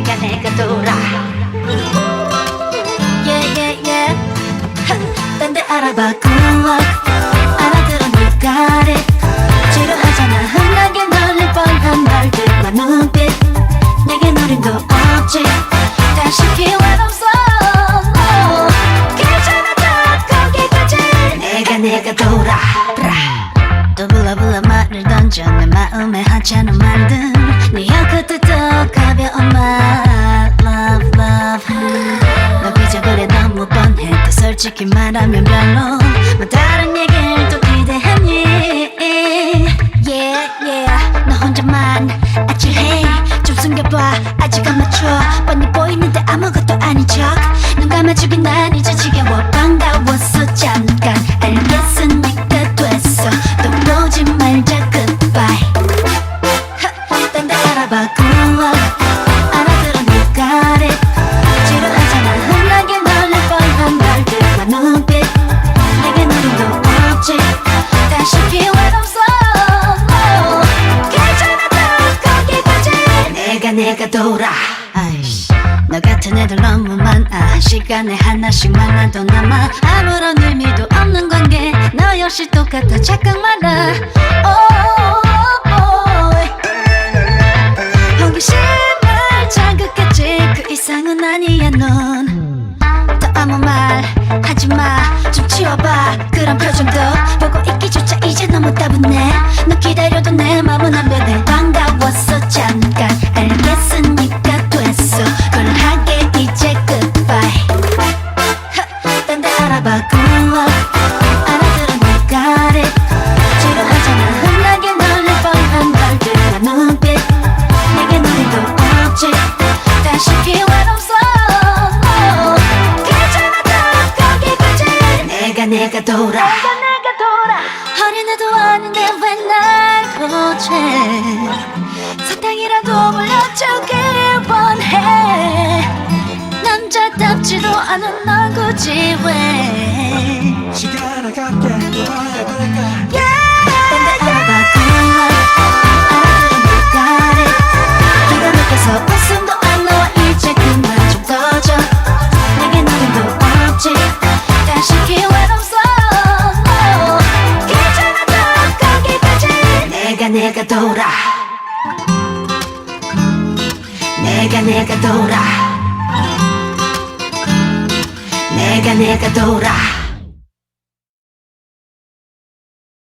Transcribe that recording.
내가 내가 돌아. Yeah yeah yeah. 딴데 알아봐 good 알아들어 you got it 지루하잖아 흔하게 널릴 뻔한 말들과 눈빛. 내게 노림도 없지. 다시 없어. no. 괜찮아 다 거기까지. 내가 내가 돌아. 또 불러불러 말을 던져. 내 마음에 하찮은 말들. 네 혀끝도 가벼운 말 솔직히 말하면 별로. 뭐 다른 얘기를 또 기대하니. Yeah yeah. 너 혼자만 아찔해. 좀 숨겨봐. 아직 안 맞춰. 뻔히 보이는데 아무것도 아닌 척눈 감아주긴 난 이제 지겨워. 반가웠어 잠깐 알겠으니까 됐어. 또 보지 말자 goodbye. 딴데 알아봐 good luck 알 내가 돌아. 아이씨 너 같은 애들 너무 많아. 시간에 하나씩 만나도 남아. 아무런 의미도 없는 관계. 너 역시 똑같아. 착각 마라. Oh, boy. 호기심을 자극했지. 그 이상은 아니야 넌. 더 아무 말 하지마. 좀 치워봐. 그런 표정도 보고 있기조차 이제 너무 따분해. 너 기다려도 내 맘은 안 변해 내가 돌아. 내가 돌아. 어린애도 아닌데 왜날 고체 사탕이라도 물려주길 원해. 남자답지도 않은 널 굳이 왜 내가 돌아. 내가 내가 돌아. 내가 내가 돌아